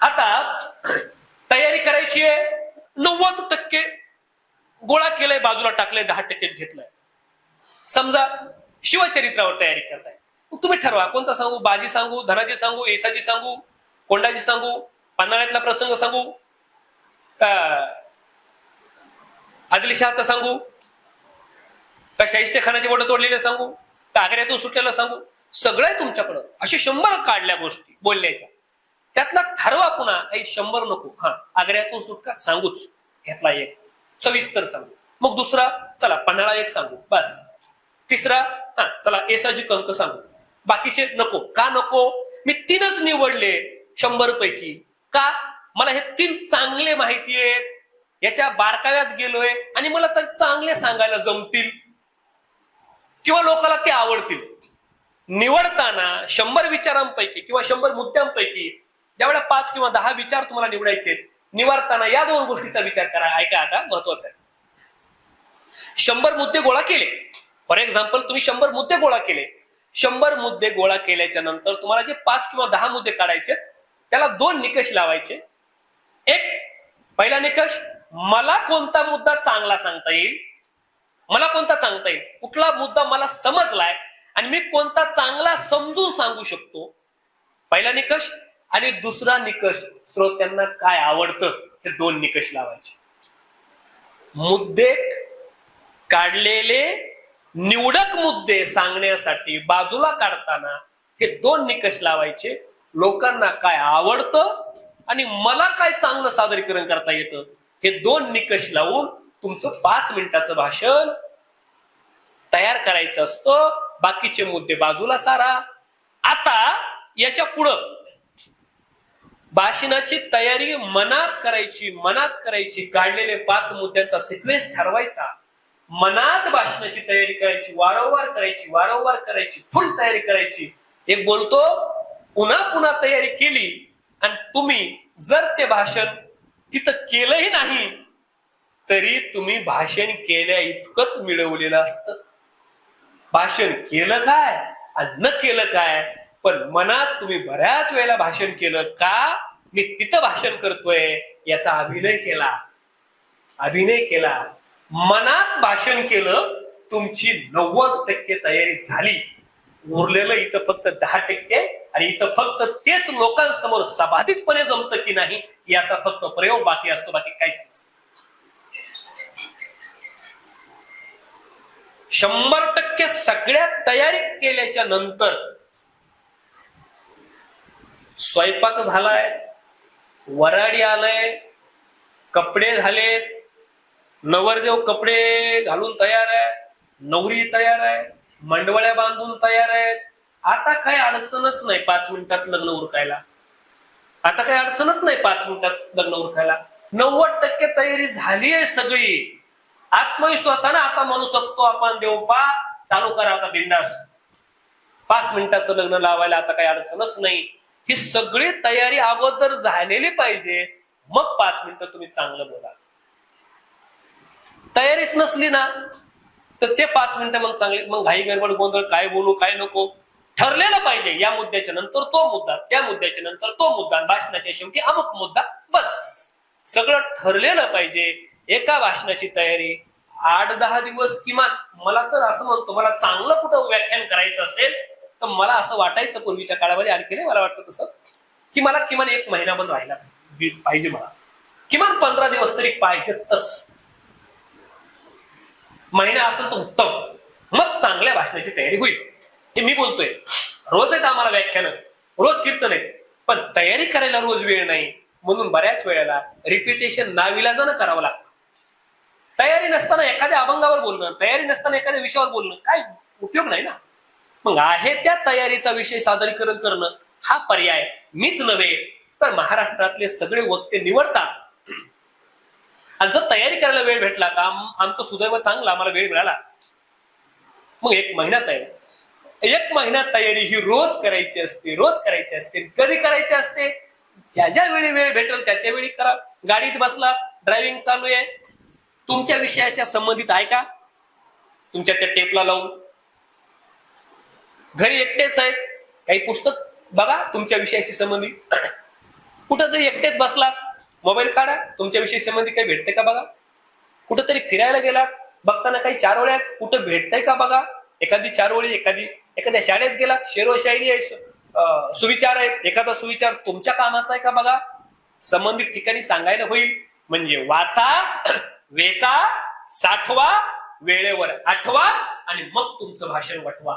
आता तयारी करायची आहे. नव्वद टक्के गोळा केलाय बाजूला टाकलंय दहा टक्केच घेतलंय. समजा शिवचरित्रावर तयारी करताय. तुम्ही ठरवा कोणता सांगू? बाजी सांगू धनाजी सांगू येसाजी सांगू कोंडाजी सांगू पन्हाळ्यातला प्रसंग सांगू आदिलशहाचा सांगू का शाहिस्ते खानाचे बोट तोडलेले सांगू का आग्र्यातून सुटलेलं सांगू? सगळं तुमच्याकडं. असे शंभर काढल्या गोष्टी बोलण्याच्या. त्यातला ठरवा पुन्हा काही शंभर नको. हा आग्र्यातून सुटका सांगूच. घेतला एक. सविस्तर सांगू. मग दुसरा चला पन्हाळा एक सांगू. बस. तिसरा हा चला एसाजी कंक सांगू. बाकीचे नको. का नको? मी तीनच निवडले शंभर पैकी. का? मला हे तीन चांगले माहिती आहेत. याच्या बारकाव्यात गेलोय आणि मला तर चांगले सांगायला जमतील. किंवा लोकांना ते आवडतील. निवडताना शंभर विचारांपैकी किंवा शंभर मुद्द्यांपैकी ज्यावेळेला पाच किंवा दहा विचार तुम्हाला निवडायचे निवारताना या दोन गोष्टीचा विचार करा ऐका आता महत्वाचं आहे. शंभर मुद्दे गोळा केले. फॉर एक्झाम्पल तुम्ही शंभर मुद्दे गोळा केले. शंभर मुद्दे गोळा केल्याच्यानंतर तुम्हाला जे पाच किंवा दहा मुद्दे काढायचे त्याला दोन निकष लावायचे. एक पहिला निकष मला कोणता मुद्दा चांगला सांगता येईल? मला कोणता सांगता येईल? कुठला मुद्दा मला समजलाय? आणि मी कोणता चांगला समजून सांगू शकतो? पहिला निकष आणि दुसरा निकष श्रोत्यांना काय आवडतं हे दोन निकष लावायचे. मुद्दे काढलेले निवडक मुद्दे सांगण्यासाठी बाजूला काढताना हे दोन निकष लावायचे. लोकांना काय आवडतं आणि मला काय चांगलं सादरीकरण करता येतं हे दोन निकष लावून तुमचं पाच मिनिटाचं भाषण तयार करायचं असतं. बाकीचे मुद्दे बाजूला सारा. आता याच्या पुढं भाषणाची तयारी मनात करायची मनात करायची काढलेले पाच मुद्द्यांचा सिक्वेन्स ठरवायचा. मनात भाषणाची तयारी करायची वारंवार करायची वारंवार करायची फुल तयारी करायची. एक बोलतो पुन्हा पुन्हा तयारी केली आणि तुम्ही जर ते भाषण तिथं केलंही नाही तरी तुम्ही भाषण केल्या इतकंच मिळवलेलं असतं. भाषण केलं काय आणि न केलं काय पण मनात तुम्ही बऱ्याच वेळेला भाषण केलं का? मी तिथं भाषण करतोय याचा अभिनय केला. अभिनय केला. मनात भाषण केलं तुमची नव्वद टक्के तयारी झाली. उरलेलं इथं फक्त दहा टक्के आणि इथं फक्त तेच लोकांसमोर सभाधितपणे जमतं की नाही याचा फक्त प्रयोग बाकी असतो बाकी काहीच नसतं. शंभर टक्के सगळ्या तयारी केल्याच्यानंतर स्वयंपाक झालाय. वराडी आलंय. कपडे झालेत. नवरदेव कपडे घालून तयार आहे. नवरी तयार आहे. मंडवळ्या बांधून तयार आहेत. आता काही अडचणच नाही पाच मिनिटात लग्न उरकायला. आता काही अडचणच नाही पाच मिनिटात लग्न उरकायला. नव्वद टक्के तयारी झाली आहे सगळी. आत्मविश्वासानं आता म्हणू शकतो आपण देवपा चालू करा आता बिंदास. पाच मिनिटाचं लग्न लावायला आता काही अडचणच नाही. ही सगळी तयारी अगोदर झालेली पाहिजे. मग पाच मिनिटं तुम्ही चांगलं बोला. तयारीच नसली ना तर ते पाच मिनिटं मग चांगले मग घाई गडबड गोंधळ काय बोलू काय नको ठरलेलं पाहिजे. या मुद्द्याच्या नंतर तो मुद्दा त्या मुद्द्याच्या नंतर तो मुद्दा भाषणाच्या शेवटी अमुक मुद्दा बस. सगळं ठरलेलं पाहिजे. एका भाषणाची तयारी आठ दहा दिवस किमान. मला तर असं म्हणतो मला चांगलं कुठं व्याख्यान करायचं असेल तर मला असं वाटायचं पूर्वीच्या काळामध्ये आणखी नाही मला वाटतं तसं की मला किमान एक महिना पण राहिला पाहिजे मला. किमान पंधरा दिवस तरी पाहिजेतच. महिना असेल तर उत्तम. मग चांगल्या भाषणाची तयारी होईल. ते मी बोलतोय. रोज आहेत आम्हाला व्याख्यान रोज कीर्तन आहेत पण तयारी करायला रोज वेळ नाही म्हणून बऱ्याच वेळेला रिपिटेशन नाविलाजानं करावं लागतं. तयारी नसताना एखाद्या अभंगावर बोलणं तयारी नसताना एखाद्या विषयावर बोलणं काय उपयोग नाही ना? मग आहे त्या तयारीचा विषय सादरीकरण करणं हा पर्याय मीच नव्हे तर महाराष्ट्रातले सगळे वक्ते निवडतात. आणि जर तयारी करायला वेळ भेटला का आमचं सुदैव चांगलं आम्हाला वेळ मिळाला. मग एक महिना तयारी. एक महिना तयारी ही रोज करायची असते रोज करायची असते कधी करायची असते? ज्या ज्या वेळी वेळ भेटेल त्या त्यावेळी करा. गाडीत बसला ड्रायव्हिंग चालू आहे. तुमच्या विषयाच्या संबंधित आहे का? तुमच्या त्या टेपला लावून. घरी एकटेच आहेत. काही पुस्तक बघा तुमच्या विषयाशी संबंधित. कुठंतरी एकटेच बसलात. मोबाईल काढा. तुमच्या विषयी संबंधी काही भेटते का बघा? कुठंतरी फिरायला गेलात. बघताना काही चारोळ्या आहेत, कुठं भेटतंय का बघा? एखादी चार ओळी एखादी एखाद्या शाळेत गेलात. शेरो शायरी आहे सुविचार आहे एखादा सुविचार तुमच्या कामाचा आहे का बघा? संबंधित ठिकाणी सांगायला होईल. म्हणजे वाचा वेचा साठवा वेळेवर आठवा आणि मग तुमचं भाषण वटवा